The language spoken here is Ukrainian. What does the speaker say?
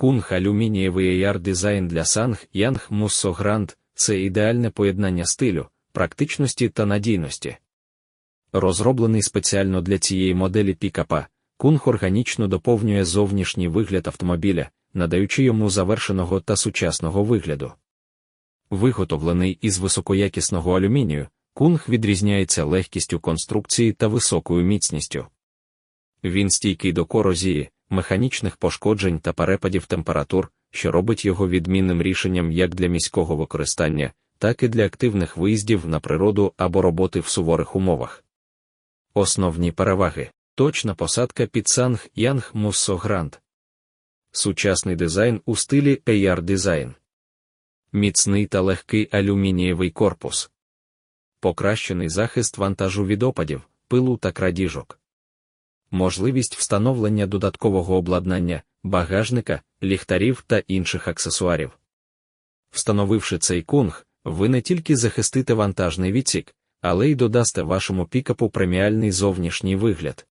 Кунг алюмінієвий AR дизайн для Sang Yang Musso Grand – це ідеальне поєднання стилю, практичності та надійності. Розроблений спеціально для цієї моделі пікапа, Кунг органічно доповнює зовнішній вигляд автомобіля, надаючи йому завершеного та сучасного вигляду. Виготовлений із високоякісного алюмінію, кунг відрізняється легкістю конструкції та високою міцністю. Він стійкий до корозії, механічних пошкоджень та перепадів температур, що робить його відмінним рішенням як для міського використання, так і для активних виїздів на природу або роботи в суворих умовах. Основні переваги точна посадка під санг Янг Муссо Гранд. Сучасний дизайн у стилі AR дизайн. Міцний та легкий алюмінієвий корпус. Покращений захист вантажу від опадів, пилу та крадіжок. Можливість встановлення додаткового обладнання, багажника, ліхтарів та інших аксесуарів. Встановивши цей кунг, ви не тільки захистите вантажний відсік, але й додасте вашому пікапу преміальний зовнішній вигляд.